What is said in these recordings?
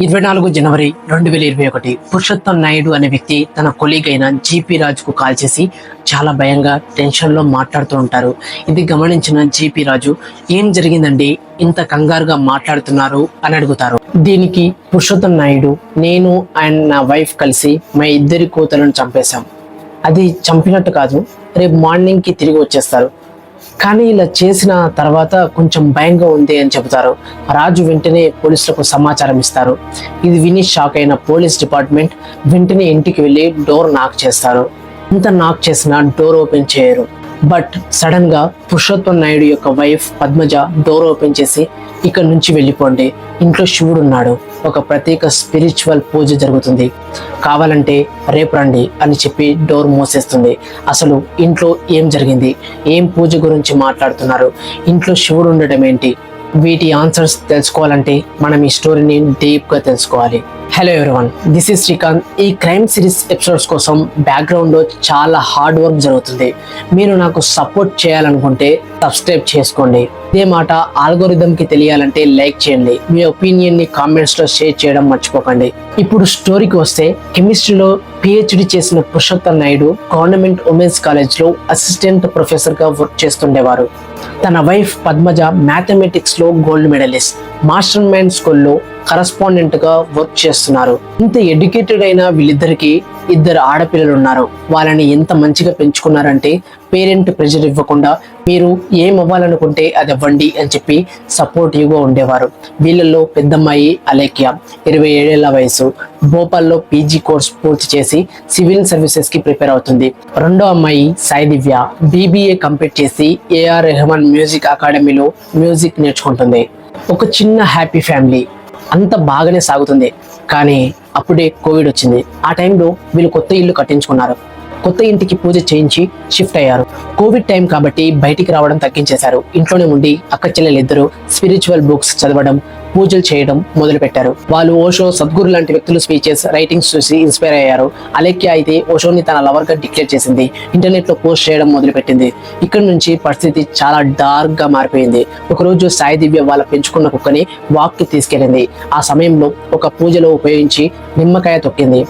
ఇరవై నాలుగు జనవరి రెండు వేల ఇరవై ఒకటి పురుషోత్తం నాయుడు అనే వ్యక్తి తన కొలీగ్ అయిన జీపీ రాజుకు కాల్ చేసి చాలా భయంగా టెన్షన్లో మాట్లాడుతూ ఉంటారు. ఇది గమనించిన జీపీ రాజు ఏం జరిగిందండి? ఇంత కంగారుగా మాట్లాడుతున్నారు? అని అడుగుతారు. దీనికి పురుషోత్తం నాయుడు నేను అండ్ నా వైఫ్ కలిసి మా ఇద్దరి కూతులను చంపేశాం. అది చంపినట్టు కాదు రేపు మార్నింగ్కి తిరిగి వచ్చేస్తారు. కానీ ఇలా చేసిన తర్వాత కొంచెం భయంగా ఉంది అని చెబుతారు. రాజు వెంటనే పోలీసులకు సమాచారం ఇస్తారు. ఇది విని షాక్ అయిన పోలీస్ డిపార్ట్మెంట్ వెంటనే ఇంటికి వెళ్ళి డోర్ నాక్ చేస్తారు. ఇంత నాక్ చేసినా డోర్ ఓపెన్ చేయరు. బట్ సడన్గా పురుషోత్తం నాయుడు యొక్క వైఫ్ పద్మజ డోర్ ఓపెన్ చేసి ఇక్కడ నుంచి వెళ్ళిపోండి. ఇంట్లో శివుడు ఉన్నాడు. ఒక ప్రత్యేక స్పిరిచువల్ పూజ జరుగుతుంది. కావాలంటే రేపు రండి అని చెప్పి డోర్ మూసేస్తుంది. అసలు ఇంట్లో ఏం జరిగింది? ఏం పూజ గురించి మాట్లాడుతున్నారు? ఇంట్లో శివుడు ఉండటం ఏంటి? వీటి ఆన్సర్స్ తెలుసుకోవాలంటే మనం ఈ స్టోరీని డీప్గా తెలుసుకోవాలి. Hello everyone this is Srikanth ఈ క్రైమ్ సిరీస్ ఎపిసోడ్స్ కోసం బ్యాక్గ్రౌండ్లో చాలా హార్డ్ వర్క్ జరుగుతుంది. మీరు నాకు సపోర్ట్ చేయాలనుకుంటే సబ్స్క్రైబ్ చేసుకోండి. ఇదే మాట ఆల్గోరిథంకి తెలియాలంటే లైక్ చేయండి. మీ ఒపీనియన్ని కామెంట్స్లో షేర్ చేయడం మర్చిపోకండి. ఇప్పుడు స్టోరీకి వస్తే కెమిస్ట్రీలో పిహెచ్డి చేసిన పురుషోత్తం నాయుడు గవర్నమెంట్ ఉమెన్స్ కాలేజ్లో అసిస్టెంట్ ప్రొఫెసర్గా వర్క్ చేస్తుండేవారు. తన వైఫ్ పద్మజ మ్యాథమెటిక్స్లో గోల్డ్ మెడలిస్ట్. మాస్టర్ మైండ్ స్కూల్లో కరస్పాండెంట్గా వర్క్ చేస్తున్నారు. ఇంత ఎడ్యుకేటెడ్ అయిన వీళ్ళిద్దరికీ ఇద్దరు ఆడపిల్లలు ఉన్నారు. వాళ్ళని ఎంత మంచిగా పెంచుకున్నారంటే పేరెంట్ ప్రెజర్ ఇవ్వకుండా మీరు ఏం అవ్వాలనుకుంటే అది అవ్వండి అని చెప్పి సపోర్టివ్గా ఉండేవారు. వీళ్ళల్లో పెద్దమ్మాయి అలేఖ్య ఇరవై ఏడేళ్ళ వయసు. భోపాల్లో పీజీ కోర్స్ పూర్తి చేసి సివిల్ సర్వీసెస్కి ప్రిపేర్ అవుతుంది. రెండో అమ్మాయి సాయి దివ్య బీబీఏ కంప్లీట్ చేసి ఏఆర్ రెహమాన్ మ్యూజిక్ అకాడమీలో మ్యూజిక్ నేర్చుకుంటుంది. ఒక చిన్న హ్యాపీ ఫ్యామిలీ. అంత బాగానే సాగుతుంది. కానీ అప్పుడే కోవిడ్ వచ్చింది. ఆ టైంలో వీళ్ళు కొత్త ఇల్లు కట్టించుకున్నారు. కొత్త ఇంటికి పూజ చేయించి షిఫ్ట్ అయ్యారు. కోవిడ్ టైం కాబట్టి బయటికి రావడం తగ్గించేశారు. ఇంట్లోనే ఉండి అక్క చెల్లెలిద్దరూ ఇద్దరు స్పిరిచువల్ బుక్స్ చదవడం పూజలు చేయడం మొదలుపెట్టారు. వాళ్ళు ఓషో సద్గురు లాంటి వ్యక్తులు స్పీచెస్ రైటింగ్స్ చూసి ఇన్స్పైర్ అయ్యారు. అలెక్య అయితే ఓషోని తన లవర్గా డిక్లేర్ చేసింది. ఇంటర్నెట్లో పోస్ట్ చేయడం మొదలుపెట్టింది. ఇక్కడ నుంచి పరిస్థితి చాలా డార్క్గా మారిపోయింది. ఒకరోజు సాయి దివ్య వాళ్ళ పెంచుకున్న కుక్కని వాక్కి తీసుకెళ్ళింది. ఆ సమయంలో ఒక పూజలో ఉపయోగించి నిమ్మకాయ తొక్కింది.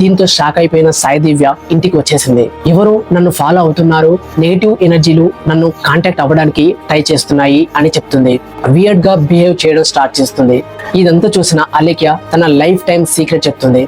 దీంతో షాక్ అయిపోయిన సాయి దివ్య ఇంటికి వచ్చేసింది. ఎవరు నన్ను ఫాలో అవుతున్నారు? నెగిటివ్ ఎనర్జీలు నన్ను కాంటాక్ట్ అవ్వడానికి ట్రై చేస్తున్నాయి అని చెప్తుంది. వియర్డ్గా బిహేవ్ చేయడం స్టార్ట్ చేస్తుంది. ఇదంతా చూసిన అలేఖ్య తన లైఫ్ టైం సీక్రెట్ చెప్తుంది.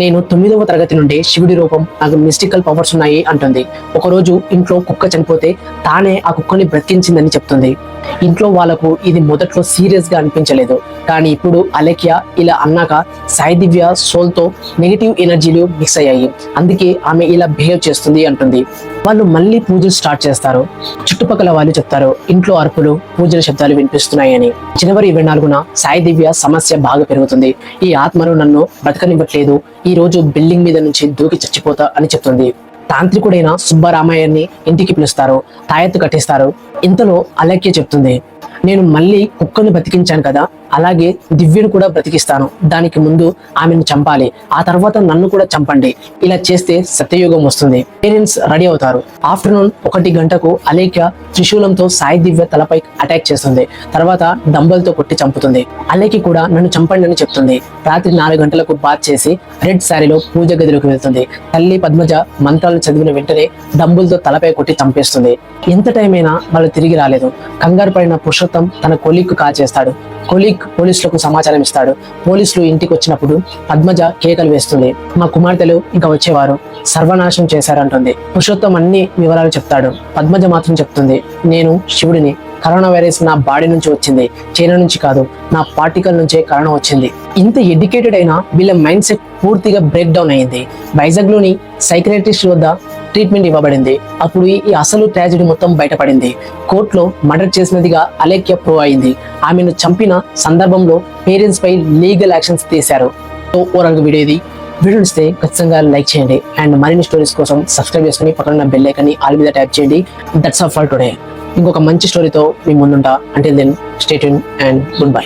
నేను తొమ్మిదవ తరగతి నుండి శివుడి రూపం నాకు మిస్టికల్ పవర్స్ ఉన్నాయి అంటుంది. ఒకరోజు ఇంట్లో కుక్క చనిపోతే తానే ఆ కుక్కని బ్రతికించిందని చెప్తుంది. ఇంట్లో వాళ్ళకు ఇది మొదట్లో సీరియస్గా అనిపించలేదు. కానీ ఇప్పుడు అలెక్య ఇలా అన్నాక సాయి దివ్య సోల్తో నెగిటివ్ ఎనర్జీలు మిక్స్ అయ్యాయి. అందుకే ఆమె ఇలా బిహేవ్ చేస్తుంది అంటుంది. వాళ్ళు మళ్ళీ పూజలు స్టార్ట్ చేస్తారు. చుట్టుపక్కల వాళ్ళు చెప్తారు ఇంట్లో అరుపులు పూజల శబ్దాలు వినిపిస్తున్నాయని. జనవరి ఇరవై నాలుగున సాయి దివ్య సమస్య బాగా పెరుగుతుంది. ఈ ఆత్మను నన్ను బ్రతకనివ్వట్లేదు. ఈ రోజు బిల్డింగ్ మీద నుంచి దూకి చచ్చిపోతా అని చెప్తుంది. తాంత్రికుడైన సుబ్బరామయ్యని ఇంటికి పిలుస్తారు తాయెత్తు కట్టిస్తారు. ఇంతలో అలక్య చెప్తుంది నేను మళ్ళీ కుక్కను బతికించాను కదా అలాగే దివ్యను కూడా బ్రతికిస్తాను. దానికి ముందు ఆమెను చంపాలి. ఆ తర్వాత నన్ను కూడా చంపండి. ఇలా చేస్తే సత్యయుగం వస్తుంది. పేరెంట్స్ రెడీ అవుతారు. ఆఫ్టర్నూన్ ఒకటి గంటకు అలేఖ్య త్రిశూలంతో సాయి దివ్య తలపై అటాక్ చేస్తుంది. తర్వాత డంబల్తో కొట్టి చంపుతుంది. అలేఖ్య కూడా నన్ను చంపండి అని చెప్తుంది. రాత్రి నాలుగు గంటలకు బాత్ చేసి రెడ్ శారీలో పూజ గదిలోకి వెళ్తుంది. తల్లి పద్మజ మంత్రాలు చదివిన వెంటనే డంబుల్తో తలపై కొట్టి చంపేస్తుంది. ఎంత టైం అయినా వాళ్ళు తిరిగి రాలేదు. కంగారు పడిన పురుషోత్తం తన కొలీగ్ కాచేస్తాడు కొలీగ్ పోలీసులకు సమాచారం ఇస్తాడు. పోలీసులు ఇంటికి వచ్చినప్పుడు పద్మజ కేకలు వేస్తుంది. మా కుమార్తెలు ఇంకా వచ్చేవారు. సర్వనాశం చేశారంటుంది. పురుషోత్తం అన్ని వివరాలు చెప్తాడు. పద్మజ మాత్రం చెప్తుంది నేను శివుడిని. కరోనా వైరస్ నా బాడీ నుంచి వచ్చింది. చైనా నుంచి కాదు నా పార్టికల్ నుంచే కరోనా వచ్చింది. ఇంత ఎడ్యుకేటెడ్ అయినా వీళ్ళ మైండ్ సెట్ పూర్తిగా బ్రేక్ డౌన్ అయింది. వైజాగ్లోని సైక్రటిస్ట్ వద్ద ట్రీట్మెంట్ ఇవ్వబడింది. అప్పుడు ఈ అసలు ట్రాజడీ మొత్తం బయటపడింది. కోర్టులో మర్డర్ చేసినదిగా అలేఖ్య ప్రూవ్ అయింది. ఆమెను చంపిన సందర్భంలో పేరెంట్స్ పై లీగల్ యాక్షన్స్ తీశారు. ఓ ఓవరాల్ వీడియో ఇది. వీడియో ఇస్తే ఖచ్చితంగా లైక్ చేయండి. అండ్ మరిన్ని స్టోరీస్ కోసం సబ్స్క్రైబ్ చేసుకుని పక్కన బెల్ ఐకన్ ఆల్ మీద ట్యాప్ చేయండి. దట్స్ ఆఫ్ ఫర్ టుడే ఇంకొక మంచి స్టోరీతో మీ ముందుంటా. అంటే then state and good bye